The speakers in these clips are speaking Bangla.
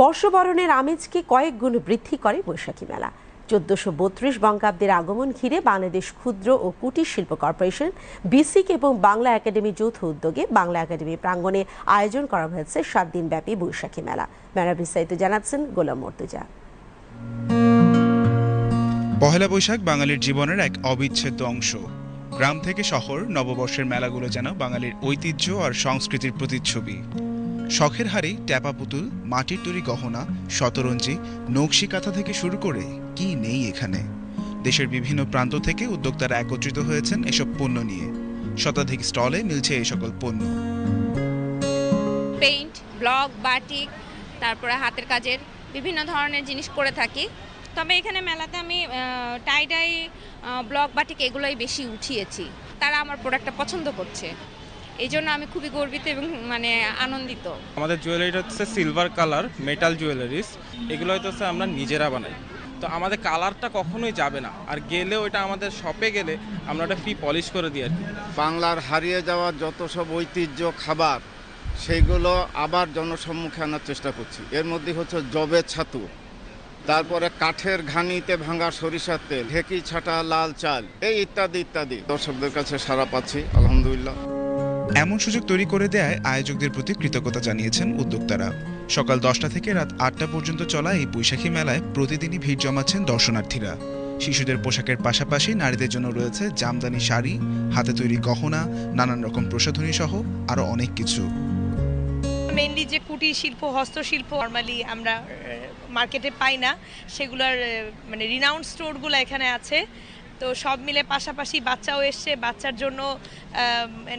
বর্ষবরণের আমেজকে কয়েক গুণ বৃদ্ধি করে বৈশাখী মেলা। চোদ্দশো বত্রিশ বঙ্গাব্দের আগমন ঘিরে বাংলাদেশ ক্ষুদ্র ও কুটির শিল্প কর্পোরেশন, বিসিক এবং বাংলা একাডেমি যৌথ উদ্যোগে বাংলা একাডেমি প্রাঙ্গণে আয়োজন করা হয়েছে সাত দিনব্যাপী বৈশাখী মেলা। মেলা বিস্তারিত জানাচ্ছেন গোলাম মর্তুজা। পহেলা বৈশাখ বাঙালির জীবনের এক অবিচ্ছেদ্য অংশ। গ্রাম থেকে শহর নববর্ষের মেলাগুলো যেন বাঙালির ঐতিহ্য আর সংস্কৃতির প্রতিচ্ছবি। শখের হারে ট্যাপা পুতুল, মাটির তৈরি গহনা, শতরঞ্জি, নকশি কাঁথা থেকে শুরু করে কি নেই এখানে? দেশের বিভিন্ন প্রান্ত থেকে উদ্যোক্তারা একত্রিত হয়েছেন এসব পণ্য নিয়ে। শতাধিক স্টলে মিলছে এই সকল পণ্য। পেইন্ট ব্লক বাটিক, তারপরে হাতের কাজের বিভিন্ন ধরনের জিনিস করে থাকি। তবে এখানে মেলাতে আমি টাই ডাই ব্লক বাটিক এগুলোই বেশি উঠিয়েছি। তারা আমার প্রোডাক্টটা পছন্দ করছে। এই জন্য আমি খুবই গর্বিত এবং মানে আনন্দিত। আমাদের জুয়েলারিটা হচ্ছে সিলভার কালার মেটাল জুয়েলারিস। এগুলো হয়তো হচ্ছে আমরা নিজেরা বানাই। তো আমাদের কালারটা কখনোই যাবে না। আর গেলে এটা আমাদের শপে গেলে আমরা ওটা ফ্রি পলিশ করে দিই আর কি। বাংলার হারিয়ে যাওয়া যত সব ঐতিহ্য খাবার সেইগুলো আবার জনসম্মুখে আনার চেষ্টা করছি। এর মধ্যে হচ্ছে জবে ছাতু তারপরে কাঠের ঘানিতে ভাঙা সরিষার তেল ঢেকি ছাটা লাল চাল এই ইত্যাদি ইত্যাদি। দর্শকদের কাছে সারা পাচ্ছি আলহামদুলিল্লাহ। এমন সুযোগ তৈরি করে দেয় আয়োজকদের প্রতি কৃতজ্ঞতা জানিয়েছেন উদ্যোক্তারা। সকাল দশটা থেকে রাত আটটা পর্যন্ত চলা এই বৈশাখী মেলায় প্রতিদিনই ভিড় জমাচ্ছেন দর্শনার্থীরা। শিশুদের পোশাকের পাশাপাশি নারীদের জন্য রয়েছে জামদানি শাড়ি, হাতে তৈরি গহনা, নানান রকম প্রসাধনী সহ আরও অনেক কিছু। মেনলি যে কুটির শিল্প, হস্তশিল্প নর্মালি আমরা মার্কেটে পাই না। সেগুলোর মানে রিনাউন্ড স্টোরগুলো এখানে আছে। তো সব মিলে পাশাপাশি বাচ্চাও এসছে বাচ্চার জন্য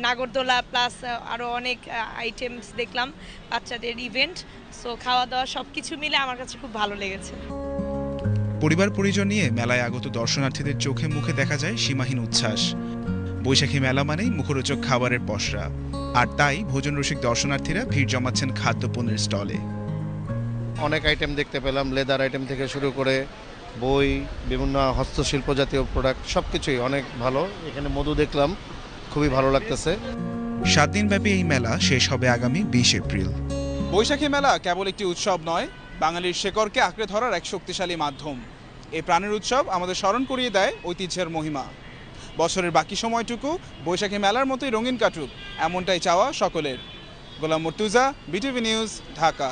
নাগরদোলা প্লাস আরও অনেক আইটেমস দেখলাম বাচ্চাদের ইভেন্ট সো খাওয়া দাওয়া সব কিছু মিলে আমার কাছে খুব ভালো লেগেছে। পরিবার পরিজন নিয়ে মেলায় আগত দর্শনার্থীদের চোখে মুখে দেখা যায় সীমাহীন উচ্ছ্বাস। বৈশাখী মেলা মানেই মুখরোচক খাবারের পসরা। আর তাই ভোজন রসিক দর্শনার্থীরা ভিড় জমাচ্ছেন খাদ্যপণ্যের স্টলে। অনেক আইটেম দেখতে পেলাম লেদার আইটেম থেকে শুরু করে বই বিভিন্ন হস্তশিল্প জাতীয় প্রোডাক্ট সব কিছুই অনেক ভালো। এখানে মধু দেখলাম খুবই ভালো লাগতেছে। সাত দিনব্যাপী এই মেলা শেষ হবে আগামী বিশ এপ্রিল। বৈশাখী মেলা কেবল একটি উৎসব নয় বাঙালির শেকড়কে আঁকড়ে ধরার এক শক্তিশালী মাধ্যম। এই প্রাণের উৎসব আমাদের স্মরণ করিয়ে দেয় ঐতিহ্যের মহিমা। বছরের বাকি সময়টুকু বৈশাখী মেলার মতোই রঙিন কাটুক এমনটাই চাওয়া সকলের। Golam Mortuza BTV news Dhaka.